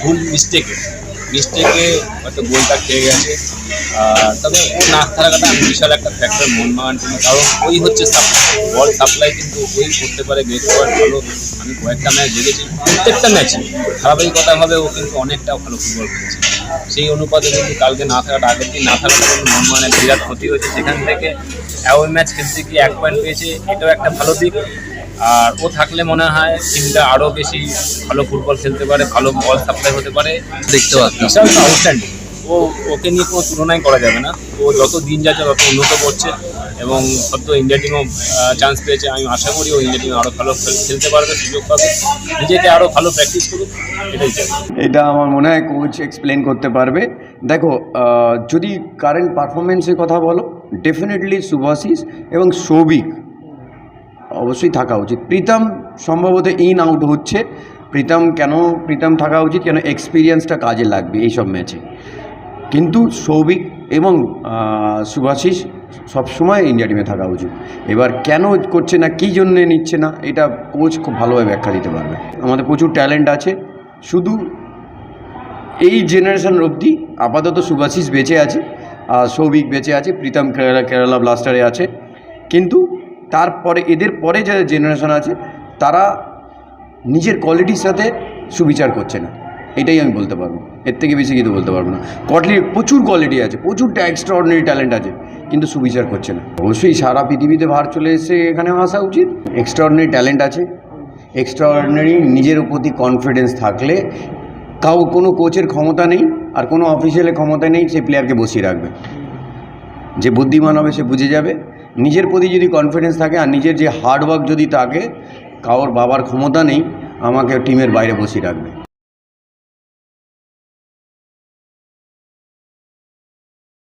ভুল মিস্টেকে মিস্টেকে হয়তো গোলটা খেয়ে গেছে। তবে ও না থাকাটা আমি বিশাল একটা ফ্যাক্টর মোহনবাগান টিমে কারণ ওই হচ্ছে সাপ্লাই বল সাপ্লাই কিন্তু ওই করতে পারে বেশ করার ভালো। আমি কয়েকটা ম্যাচ দেখেছি। প্রত্যেকটা ম্যাচে ধারাবাহিকতাভাবে ও কিন্তু অনেকটা ভালো ফুটবল খেলেছে। সেই অনুপাতে কিন্তু কালকে না থাকাটা, আগের দিন না থাকাটা কিন্তু মোহনবাগানের বিরাট ক্ষতি হয়েছে। সেখান থেকে অ্যাওয়ে ম্যাচ খেলতে গিয়ে এক পয়েন্ট পেয়েছে, এটাও একটা ভালো দিক। আর ও থাকলে মনে হয় টিমটা আরও বেশি ভালো ফুটবল খেলতে পারে ভালো বল সাপ্লাই হতে পারে। দেখতে বিশাল আউটস্ট্যান্ডিং ও ওকে নিয়ে কোনো তুলনাই করা যাবে না। ও যত দিন যাচ্ছে তত উন্নত করছে এবং সদ্য ইন্ডিয়া টিমও চান্স পেয়েছে। আমি আশা করি ও ইন্ডিয়া টিমে আরও ভালো খেল- খেলতে পারবে সুযোগ পাবে। নিজেকে আরও ভালো প্র্যাকটিস করুক এটাই চাই। এটা আমার মনে হয় কোচ এক্সপ্লেন করতে পারবে। দেখো যদি কারেন্ট পারফরমেন্সের কথা বলো ডেফিনেটলি সুভাশিস এবং সৌভিক অবশ্যই থাকা উচিত। প্রীতম সম্ভবত ইন আউট হচ্ছে। প্রীতম কেন প্রীতম থাকা উচিত? কেন এক্সপিরিয়েন্সটা কাজে লাগবে এইসব ম্যাচে কিন্তু সৌভিক এবং আহ, সুভাশিস সবসময় ইন্ডিয়া টিমে থাকা উচিত। এবার কেন করছে না কী জন্যে নিচ্ছে না এটা কোচ খুব ভালোভাবে ব্যাখ্যা দিতে পারবে। আমাদের প্রচুর ট্যালেন্ট আছে। শুধু এই জেনারেশন অবধি আপাতত সুভাশিস বেঁচে আছে আর সৌভিক বেঁচে আছে প্রীতম কেরালা কেরালা ব্লাস্টারে আছে। কিন্তু তারপরে এদের পরে যে জেনারেশন আছে, তারা নিজের কোয়ালিটির সাথে সুবিচার করছে না। এটাই আমি বলতে পারব। এর থেকে বেশি কিন্তু বলতে পারব না। কটলির প্রচুর কোয়ালিটি আছে, প্রচুর এক্সট্রা অর্ডিনারি ট্যালেন্ট আছে, কিন্তু সুবিচার করছে না। অবশ্যই সারা পৃথিবীতে ভার চলে এসে এখানেও আসা উচিত। এক্সট্রা অর্ডিনারি ট্যালেন্ট আছে। এক্সট্রা অর্ডিনারি নিজের প্রতি কনফিডেন্স থাকলে কাউ কোনো কোচের ক্ষমতা নেই, আর কোনো অফিসিয়ালের ক্ষমতা নেই সেই প্লেয়ারকে বসিয়ে রাখবে। যে বুদ্ধিমান হবে সে বুঝে যাবে। নিজের প্রতি যদি কনফিডেন্স থাকে আর নিজের যে হার্ডওয়ার্ক যদি থাকে, কারোর বাবার ক্ষমতা নেই, আমাকে টিমের বাইরে বসিয়ে রাখবে।